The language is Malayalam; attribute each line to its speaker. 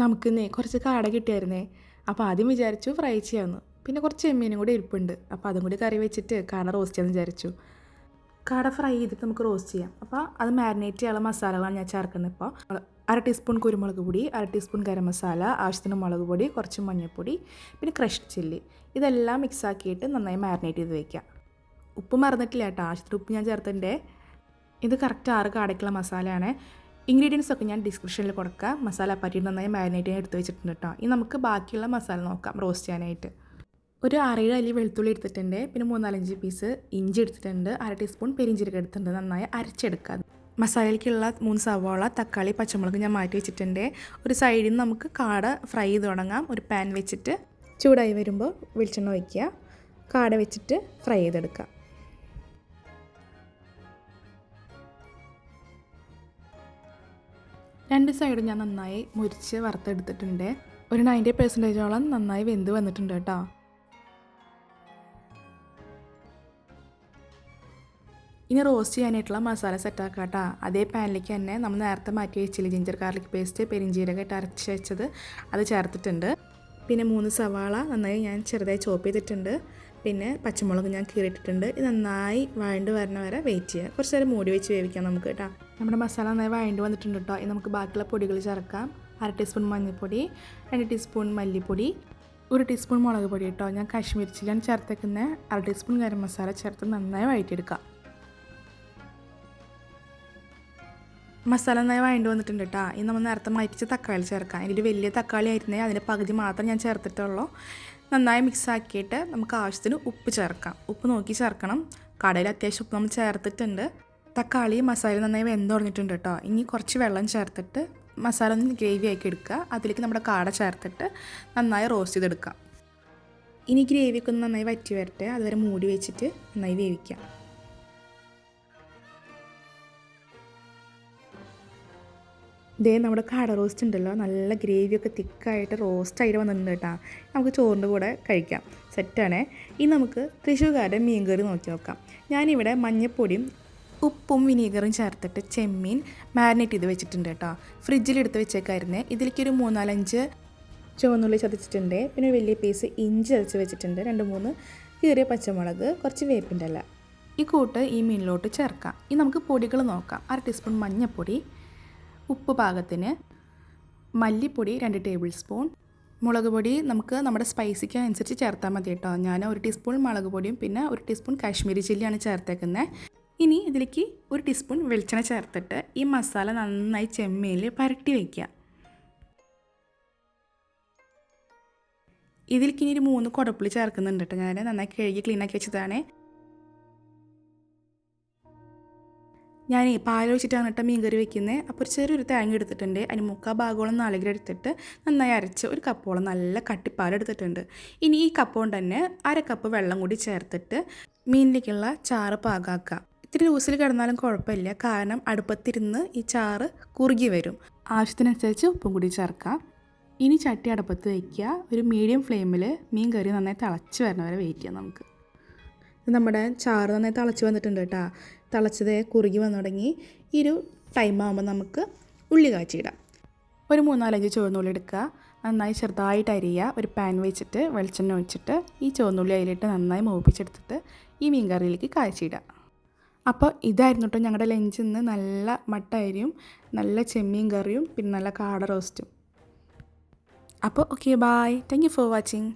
Speaker 1: നമുക്കിന്നേ കുറച്ച് കാട കിട്ടിയായിരുന്നേ. അപ്പോൾ ആദ്യം വിചാരിച്ചു ഫ്രൈ ചെയ്യാമെന്ന് പിന്നെ കുറച്ച് എമ്മീനും കൂടി ഇരിപ്പുണ്ട്. അപ്പോൾ അതും കൂടി കറി വെച്ചിട്ട് കാട റോസ്റ്റ് ചെയ്യാമെന്ന് വിചാരിച്ചു. കാട ഫ്രൈ ചെയ്തിട്ട് നമുക്ക് റോസ്റ്റ് ചെയ്യാം. അപ്പോൾ അത് മാരിനേറ്റ് ചെയ്യാനുള്ള മസാലകളാണ് ഞാൻ ചേർക്കുന്നത് ഇപ്പോൾ അര ടീസ്പൂൺ കുരുമുളക് പൊടി അര ടീസ്പൂൺ ഗരം മസാല ആവശ്യത്തിന് മുളക് പൊടി കുറച്ച് മഞ്ഞൾപ്പൊടി പിന്നെ ക്രഷ് ചില്ലി ഇതെല്ലാം മിക്സ് ആക്കിയിട്ട് നന്നായി മാരിനേറ്റ് ചെയ്ത് വയ്ക്കാം. ഉപ്പ് മറന്നിട്ടില്ല കേട്ടോ. ആവശ്യത്തിന് ഉപ്പ് ഞാൻ ചേർത്തിട്ടുണ്ടേ. ഇത് കറക്റ്റ് ആറ് കാടയ്ക്കുള്ള മസാലയാണ്. ഇൻഗ്രീഡിയൻസ് ഒക്കെ ഞാൻ ഡിസ്ക്രിപ്ഷനിൽ കൊടുക്കാം. മസാല പറ്റി നന്നായി മാരിനേറ്റ് ചെയ്യാൻ എടുത്ത് വെച്ചിട്ടുണ്ട് കേട്ടോ ഇനി നമുക്ക് ബാക്കിയുള്ള മസാല നോക്കാം റോസ്റ്റ് ചെയ്യാനായിട്ട്. ഒരു ആറേഴ് അല്ലി വെളുത്തുള്ളി എടുത്തിട്ടുണ്ട് പിന്നെ മൂന്നാലഞ്ച് പീസ് ഇഞ്ചി എടുത്തിട്ടുണ്ട് അര ടീസ്പൂൺ പെരിഞ്ചീരകം എടുത്തിട്ടുണ്ട് നന്നായി അരച്ചെടുക്കുക. മസാലയിലേക്കുള്ള മൂന്ന് സവാള തക്കാളി പച്ചമുളക് ഞാൻ മാറ്റി വെച്ചിട്ടുണ്ട്. ഒരു സൈഡിൽ നിന്ന് നമുക്ക് കാട ഫ്രൈ ചെയ്ത് തുടങ്ങാം. ഒരു പാൻ വെച്ചിട്ട് ചൂടായി വരുമ്പോൾ വെളിച്ചെണ്ണ വയ്ക്കുക കാട വെച്ചിട്ട് ഫ്രൈ ചെയ്തെടുക്കുക. രണ്ട് സൈഡും ഞാൻ നന്നായി മുരിച്ച് വറുത്തെടുത്തിട്ടുണ്ട്. ഒരു നയന്റി പെർസെന്റേജോളം നന്നായി വെന്ത് വന്നിട്ടുണ്ട് കേട്ടോ. ഇനി റോസ്റ്റ് ചെയ്യാനായിട്ടുള്ള മസാല സെറ്റാക്കാം കേട്ടോ. അതേ പാനിലേക്ക് തന്നെ നമ്മൾ നേരത്തെ മാറ്റി വെച്ചില്ല ജിഞ്ചർ ഗാർലിക് പേസ്റ്റ് പെരിഞ്ചീരക ഇട്ട് അരച്ച് വെച്ചത് അത് ചേർത്തിട്ടുണ്ട്. പിന്നെ മൂന്ന് സവാള നന്നായി ഞാൻ ചെറുതായി ചോപ്പ് ചെയ്തിട്ടുണ്ട്. പിന്നെ പച്ചമുളക് ഞാൻ കീറിയിട്ടിട്ടുണ്ട്. ഇത് നന്നായി വഴണ്ട് വരണ വരെ വെയിറ്റ് ചെയ്യുക കുറച്ച് നേരം മൂടി വെച്ച് വേവിക്കാം നമുക്ക് കേട്ടോ. നമ്മുടെ മസാല നന്നായി വഴണ്ട് വന്നിട്ടുണ്ട് കേട്ടോ. ഇനി നമുക്ക് ബാക്കിയുള്ള പൊടികൾ ചേർക്കാം. അര ടീസ്പൂൺ മഞ്ഞൾപ്പൊടി രണ്ട് ടീസ്പൂൺ മല്ലിപ്പൊടി ഒരു ടീസ്പൂൺ മുളക് പൊടി കേട്ടോ. ഞാൻ കാശ്മീർ ചില്ലിയാണ് ചേർത്തേക്കുന്ന. അര ടീസ്പൂൺ ഗരം മസാല ചേർത്ത് നന്നായി വഴറ്റിയെടുക്കാം. മസാല നന്നായി വഴണ്ട് വന്നിട്ടുണ്ട് കേട്ടോ. ഇനി നമ്മൾ നേരത്തെ മാറ്റിച്ച തക്കാളി ചേർക്കാം. ഇതിൽ വലിയ തക്കാളി ആയിരുന്നേ. അതിന്റെ പകുതി മാത്രം ഞാൻ ചേർത്തിട്ടുള്ളൂ. നന്നായി മിക്സാക്കിയിട്ട് നമുക്ക് ആവശ്യത്തിന് ഉപ്പ് ചേർക്കാം. ഉപ്പ് നോക്കി ചേർക്കണം. കടയിൽ അത്യാവശ്യം ഉപ്പ് നമ്മൾ ചേർത്തിട്ടുണ്ട്. തക്കാളി മസാല നന്നായി വെന്ത് തുടങ്ങിയിട്ടുണ്ട് കേട്ടോ. ഇനി കുറച്ച് വെള്ളം ചേർത്തിട്ട് മസാല ഒന്ന് ഗ്രേവി ആക്കി എടുക്കുക. അതിലേക്ക് നമ്മുടെ കാട ചേർത്തിട്ട് നന്നായി റോസ്റ്റ് ചെയ്തെടുക്കാം. ഇനി ഗ്രേവിയൊക്കെ ഒന്ന് നന്നായി വറ്റി വരട്ടെ. അതുവരെ മൂടി വെച്ചിട്ട് നന്നായി വേവിക്കാം. ഇതേ നമ്മുടെ കട റോസ്റ്റ് ഉണ്ടല്ലോ. നല്ല ഗ്രേവിയൊക്കെ തിക്കായിട്ട് റോസ്റ്റ് ആയിട്ട് വന്നിട്ടുണ്ട് കേട്ടോ. നമുക്ക് ചോറിന്റെ കൂടെ കഴിക്കാം. സെറ്റാണേ ഇനി നമുക്ക് തൃശ്ശൂർക്കാരുടെ മീൻ കറി നോക്കി നോക്കാം. ഞാനിവിടെ മഞ്ഞപ്പൊടിയും ഉപ്പും വിനീഗറും ചേർത്തിട്ട് ചെമ്മീൻ മാരിനേറ്റ് ചെയ്ത് വെച്ചിട്ടുണ്ട് കേട്ടോ. ഫ്രിഡ്ജിലെടുത്ത് വെച്ചേക്കായിരുന്നേ. ഇതിലേക്കൊരു മൂന്നാലഞ്ച് ചുവന്നുള്ളി ചതച്ചിട്ടുണ്ട്. പിന്നെ ഒരു വലിയ പീസ് ഇഞ്ചി ചതച്ച് വെച്ചിട്ടുണ്ട്. രണ്ട് മൂന്ന് കീറിയ പച്ചമുളക് കുറച്ച് വേപ്പിന്റെ അല്ല ഈ കൂട്ട് ഈ മീനിലോട്ട് ചേർക്കാം. ഇനി നമുക്ക് പൊടികൾ നോക്കാം. അര ടീസ്പൂൺ മഞ്ഞൾപ്പൊടി ഉപ്പ് പാകത്തിന് മല്ലിപ്പൊടി രണ്ട് ടേബിൾ സ്പൂൺ. മുളക് പൊടി നമുക്ക് നമ്മുടെ സ്പൈസിക്ക് അനുസരിച്ച് ചേർത്താൽ മതി കേട്ടോ. ഞാൻ ഒരു ടീസ്പൂൺ മുളക് പൊടിയും പിന്നെ ഒരു ടീസ്പൂൺ കാശ്മീരി ചില്ലിയാണ് ചേർത്തേക്കുന്നത് ഇനി ഇതിലേക്ക് ഒരു ടീസ്പൂൺ വെളിച്ചെണ്ണ ചേർത്തിട്ട് ഈ മസാല നന്നായി ചെമ്മയിൽ പരട്ടി വയ്ക്കുക ഇതിലേക്ക് ഇനി ഒരു മൂന്ന് കുടപ്പുളി ചേർക്കുന്നുണ്ട് കേട്ടോ ഞാൻ നന്നായി കഴുകി ക്ലീനാക്കി വെച്ചതാണ്. ഞാൻ പാലൊഴിച്ചിട്ടാണ് കേട്ടോ മീൻ കറി വെക്കുന്നത് അപ്പോൾ ഒരു ചെറിയൊരു തേങ്ങ എടുത്തിട്ടുണ്ട്. അതിന് മുക്കാൽ ഭാഗത്തോളം നാളികര എടുത്തിട്ട് നന്നായി അരച്ച് ഒരു കപ്പോളം നല്ല കട്ടിപ്പാൽ എടുത്തിട്ടുണ്ട്. ഇനി ഈ കപ്പ് കൊണ്ട് തന്നെ അര കപ്പ് വെള്ളം കൂടി ചേർത്തിട്ട് മീനിലേക്കുള്ള ചാറ് പാകാക്കുക ഇത്തിരി ലൂസിൽ കിടന്നാലും കുഴപ്പമില്ല. കാരണം അടുപ്പത്തിരുന്ന് ഈ ചാറ് കുറുകി വരും. ആവശ്യത്തിനനുസരിച്ച് ഉപ്പും കൂടി ചേർക്കാം. ഇനി ചട്ടി അടുപ്പത്ത് വയ്ക്കുക ഒരു മീഡിയം ഫ്ലെയിമിൽ മീൻ കറി നന്നായി തിളച്ച് വരെ വെയിറ്റ് ചെയ്യാം നമുക്ക്. നമ്മുടെ ചാറ് നന്നായി തിളച്ച് വന്നിട്ടുണ്ട് കേട്ടോ. തിളച്ചത് കുറുകി വന്നു തുടങ്ങി ഈ ഒരു ടൈം ആകുമ്പോൾ നമുക്ക് ഉള്ളി കാച്ചിയിടാം. ഒരു മൂന്നാലഞ്ച് ചുവന്നുള്ളി എടുക്കുക. നന്നായി ചെറുതായിട്ട് അരിയുക ഒരു പാൻ വെച്ചിട്ട് വെളിച്ചെണ്ണ ഒഴിച്ചിട്ട് ഈ ചുവന്നുള്ളി അതിലിട്ട് നന്നായി മൂപ്പിച്ചെടുത്തിട്ട് ഈ മീൻ കറിയിലേക്ക് കാച്ചിയിടുക അപ്പോൾ ഇതായിരുന്നു കേട്ടോ ഞങ്ങളുടെ ലഞ്ചിൽ നിന്ന് നല്ല മട്ട അരിയും നല്ല ചെമ്മീൻ കറിയും പിന്നെ നല്ല കാട റോസ്റ്റും അപ്പോൾ okay bye thank you for watching